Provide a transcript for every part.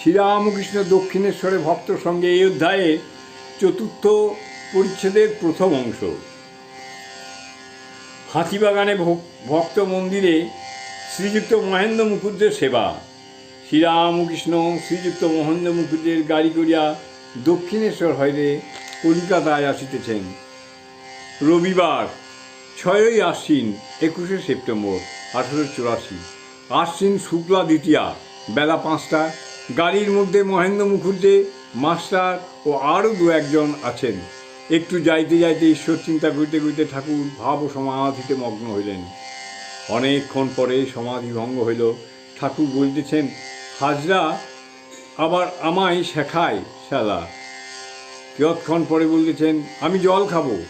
শ্রীরামকৃষ্ণ দক্ষিণেশ্বরে ভক্ত সঙ্গে এই অধ্যায়ে চতুর্থ পরিচ্ছেদের প্রথম অংশ। হাতিবাগানে ভক- ভক্ত মন্দিরে শ্রীযুক্ত মহেন্দ্র মুখুজ্জের সেবা। শ্রীরামকৃষ্ণ শ্রীযুক্ত মহেন্দ্র মুখুজ্জের গাড়ি করিয়া দক্ষিণেশ্বর হইতে কলিকাতায় আসিতেছেন। রবিবার, ছয়ই আশ্বিন, একুশে সেপ্টেম্বর, আঠারোশো চুরাশি। আশ্বিন শুক্লা দ্বিতীয়া, বেলা পাঁচটা। গাড়ির মধ্যে মহেন্দ্র মুখুজ্জে, মাস্টার ও আরও দু একজন আছেন। একটু যাইতে যাইতে ঈশ্বর চিন্তা করিতে করিতে ঠাকুর ভাব ও সমাধিতে মগ্ন হইলেন। অনেকক্ষণ পরে সমাধি ভঙ্গ হইল। ঠাকুর বলতেছেন, হাজরা, আবার আমায় শেখায় শালা। কিয়ৎক্ষণ পরে বলতেছেন, আমি জল খাব।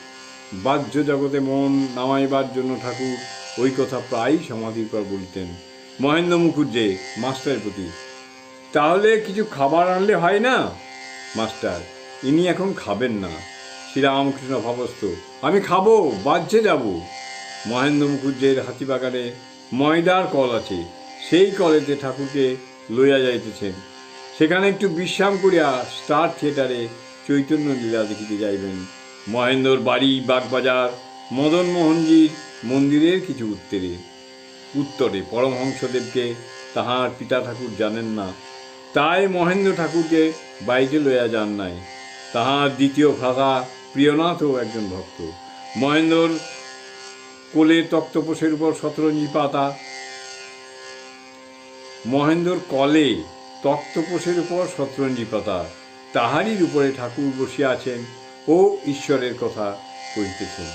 বাহ্য জগতে মন নামাইবার জন্য ঠাকুর ওই কথা প্রায়ই সমাধির পর বলতেন। মহেন্দ্র মুখুজ্জে, মাস্টারের প্রতি তাহলে কিছু খাবার আনলে হয় না? মাস্টার, ইনি এখন খাবেন না। শ্রীরামকৃষ্ণ ভাবস্থ, আমি খাব বাহ্যে যাব। মহেন্দ্র মুখুজ্জের হাতিবাগানে ময়দার কল আছে। সেই কলেতে ঠাকুরকে লইয়া যাইতেছেন। সেখানে একটু বিশ্রাম করিয়া স্টার থিয়েটারে চৈতন্য লীলা দেখিতে যাইবেন। মহেন্দ্রর বাড়ি, বাগবাজার মদন মোহনজির মন্দিরের কিছু উত্তরে। উত্তরে পরমহংসদেবকে তাহার পিতা ঠাকুর জানেন না। তাই মহেন্দ্র ঠাকুরকে বাড়িতে লইয়া যান নাই। তাহার দ্বিতীয় ভ্রাতা প্রিয়নাথও একজন ভক্ত। মহেন্দ্রর কোলে তক্তপোষের উপর শতরঞ্জি পাতা। মহেন্দ্রর কলে তক্তপোষের উপর শতরঞ্জি পাতা। তাহারই উপরে ঠাকুর বসিয়া আছেন ও ঈশ্বরের কথা কহিতেছেন।